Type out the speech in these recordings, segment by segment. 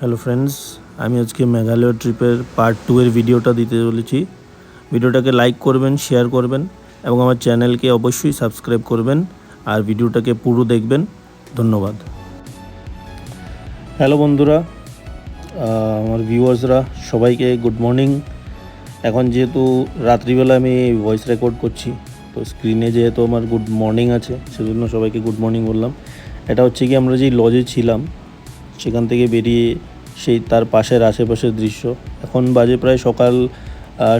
Hello friends আমি আজকে মেঘালয় ট্রিপের পার্ট টু এর ভিডিওটা দিতে চলেছি। ভিডিওটাকে লাইক করবেন শেয়ার করবেন এবং আমার চ্যানেলকে অবশ্যই সাবস্ক্রাইব করবেন আর ভিডিওটাকে পুরো দেখবেন। ধন্যবাদ। হ্যালো বন্ধুরা আমার ভিউয়ার্সরা সবাইকে গুড মর্নিং এখন যেহেতু রাত্রিবেলা আমি ভয়েস রেকর্ড করছি, তো স্ক্রিনে যেহেতু আমার গুড মর্নিং আছে, সেজন্য সবাইকে গুড মর্নিং বললাম। এটা হচ্ছে কি আমরা যেই লজে ছিলাম সেখান থেকে বেরিয়ে সেই তার পাশের আশেপাশের দৃশ্য। এখন বাজে প্রায় সকাল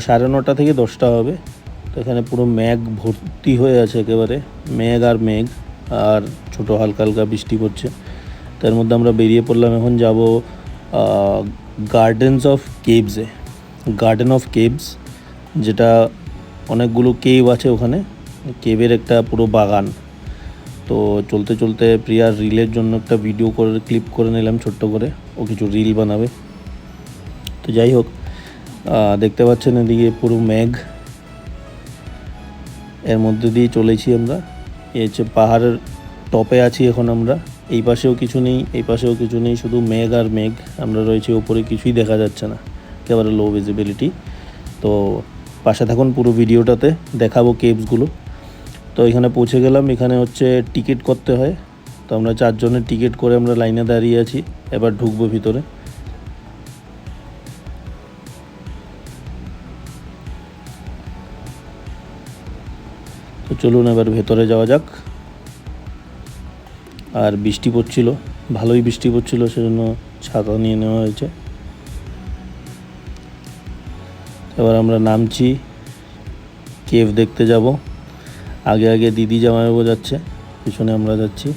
সাড়ে নটা থেকে দশটা হবে। তো এখানে পুরো মেঘ ভর্তি হয়ে আছে একেবারে। মেঘ আর মেঘ, আর ছোট হালকা হালকা বৃষ্টি পড়ছে। তার মধ্যে আমরা বেরিয়ে পড়লাম, এখন যাব গার্ডেন্স অফ কেভসে গার্ডেন অফ কেভস যেটা অনেকগুলো কেভ আছে ওখানে। কেভের একটা পুরো বাগান। তো চলতে চলতে প্রিয়ার রিলের জন্য একটা ভিডিও করে ক্লিপ করে নিলাম ছোট্ট করে। ও কিছু রিল বানাবে। তো যাই হোক দেখতে পাচ্ছেন এদিকে পুরো মেঘ। এর মধ্যে দিয়ে চলেছি আমরা। এই হচ্ছে পাহাড়ের টপে আছি এখন আমরা। এই পাশেও কিছু নেই, এই পাশেও কিছু নেই, শুধু মেঘ আর মেঘ। আমরা রয়েছি ওপরে, কিছুই দেখা যাচ্ছে না। একেবারে লো ভিজিবিলিটি তো পাশে থাকুন পুরো ভিডিওটাতে দেখাবো কেভসগুলো তো এখানে পৌঁছে গেলাম। এখানে হচ্ছে টিকিট করতে হয়। তো আমরা চারজনের টিকিট করে আমরা লাইনে দাঁড়িয়ে আছি। এবার ঢুকবো ভিতরে। তো চলুন এবার ভেতরে যাওয়া যাক। আর বৃষ্টি পড়ছিল। ভালোই বৃষ্টি পড়ছিল, সেজন্য ছাতা নিয়ে নেওয়া হয়েছে। এবার আমরা নামছি। কেভ দেখতে যাব। আগে আগে দিদি জামাই জামাইবাবু যাচ্ছে, পিছনে আমরা যাচ্ছি।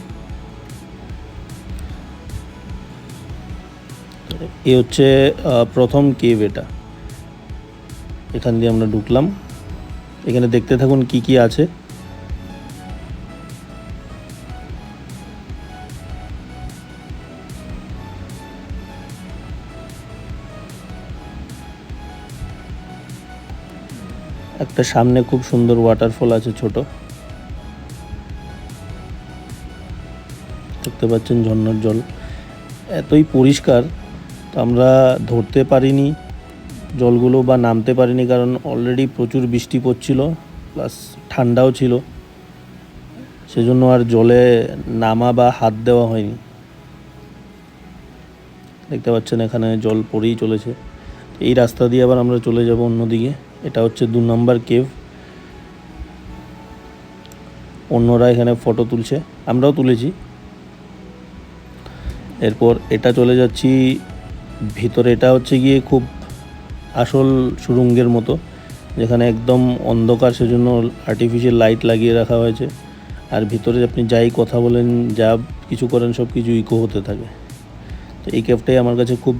এ হচ্ছে প্রথম কেভ এটা। এখান দিয়ে আমরা ঢুকলাম। এখানে দেখতে থাকুন কি কি আছে। একটা সামনে খুব সুন্দর ওয়াটারফল আছে ছোট। দেখতে পাচ্ছেন ঝর্ণার জল। এতই পরিষ্কার, তো আমরা ধরতে পারিনি জলগুলো বা নামতে পারিনি কারণ অলরেডি প্রচুর বৃষ্টি পড়ছিল প্লাস ঠান্ডাও ছিল। সেজন্য আর জলে নামা বা হাত দেওয়া হয়নি। দেখতে পাচ্ছেন এখানে জল পড়েই চলেছে। এই রাস্তা দিয়ে আবার আমরা চলে যাব অন্যদিকে। এটা হচ্ছে দু নম্বর কেভ। অন্যরা এখানে ফটো তুলছে। আমরাও তুলেছি। এরপর এটা চলে যাচ্ছি। ভিতরে এটা হচ্ছে গিয়ে খুব আসল সুরঙ্গের মতো, যেখানে একদম অন্ধকার, সেজন্য আর্টিফিশিয়াল লাইট লাগিয়ে রাখা হয়েছে। আর ভিতরে আপনি যাই কথা বলেন, যা কিছু করেন, সব কিছু ইকো হতে থাকে। তো এই ক্যাবটাই আমার কাছে খুব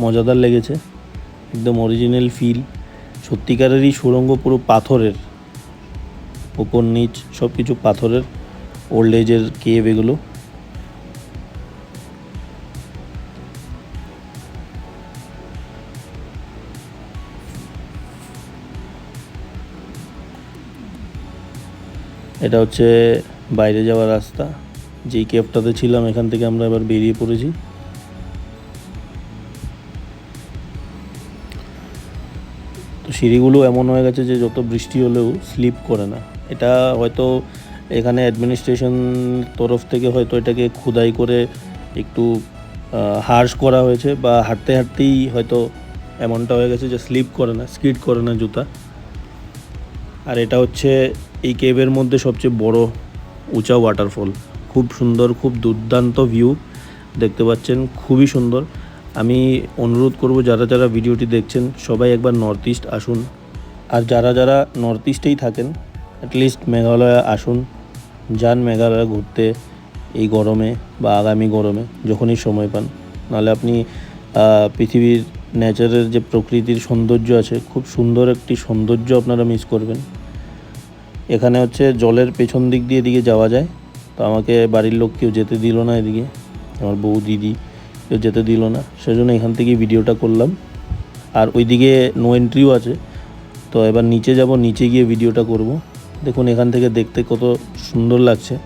মজাদার লেগেছে। একদম অরিজিনাল ফিল সত্যিকারেরই সুরঙ্গ পুরো পাথরের ওপর নিচ সব কিছু পাথরের ওল্ড এজের কেভ এগুলো। এটা হচ্ছে বাইরে যাওয়ার রাস্তা। যেই ক্যাবটাতে ছিলাম, এখান থেকে আমরা এবার বেরিয়ে পড়েছি। তো সিঁড়িগুলো এমন হয়ে গেছে যে যত বৃষ্টি হলেও স্লিপ করে না। এটা হয়তো এখানে অ্যাডমিনিস্ট্রেশন তরফ থেকে হয়তো এটাকে খুদাই করে একটু হার্শ করা হয়েছে বা হাঁটতে হাঁটতেই হয়তো এমনটা হয়ে গেছে যে স্লিপ করে না, স্কিড করে না জুতা। আর এটা হচ্ছে এই কেভের মধ্যে সবচেয়ে বড় উঁচা ওয়াটারফল খুব সুন্দর, খুব দুর্দান্ত ভিউ দেখতে পাচ্ছেন, খুবই সুন্দর। আমি অনুরোধ করব যারা যারা ভিডিওটি দেখছেন, সবাই একবার নর্থ ইস্ট আসুন। আর যারা যারা নর্থ ইস্টেই থাকেন অ্যাটলিস্ট মেঘালয় আসুন। যান মেঘালয় ঘুরতে এই গরমে বা আগামী গরমে, যখনই সময় পান। নাহলে আপনি পৃথিবীর ন্যাচারের যে প্রকৃতির সৌন্দর্য আছে, খুব সুন্দর একটি সৌন্দর্য আপনারা মিস করবেন। এখানে হচ্ছে জলের পেছন দিক দিয়ে এদিকে যাওয়া যায়। তো আমাকে বাড়ির লোক কেউ যেতে দিল না এদিকে। আমার বউ, দিদি কেউ যেতে দিল না। সেজন্য এখান থেকেই ভিডিওটা করলাম। আর ওইদিকে নো এন্ট্রিও আছে। তো এবার নিচে যাব, নিচে গিয়ে ভিডিওটা করব। দেখুন, এখান থেকে দেখতে কত সুন্দর লাগছে।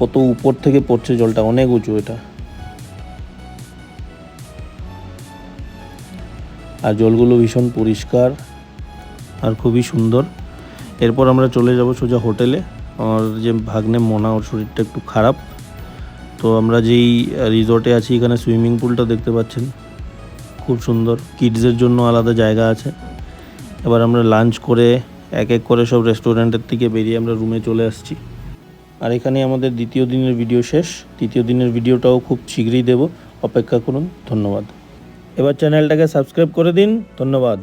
কত উপর থেকে পড়ছে জলটা, অনেক উঁচু এটা। আর জলগুলো ভীষণ পরিষ্কার আর খুবই সুন্দর। এরপর আমরা চলে যাব সোজা হোটেলে। আমার যে ভাগ্নে, মোনা, ওর শরীরটা একটু খারাপ। তো আমরা যেই রিসর্টে আছি, এখানে সুইমিং পুলটা দেখতে পাচ্ছেন। খুব সুন্দর। কিডসের জন্য আলাদা জায়গা আছে। এবার আমরা লাঞ্চ করে এক এক করে সব রেস্টুরেন্টের থেকে বেরিয়ে আমরা রুমে চলে আসছি। আর এখানে আমাদের দ্বিতীয় দিনের ভিডিও শেষ। তৃতীয় দিনের ভিডিওটাও খুব শীঘ্রই দেব। অপেক্ষা করুন। ধন্যবাদ। এবার চ্যানেলটাকে সাবস্ক্রাইব করে দিন। ধন্যবাদ।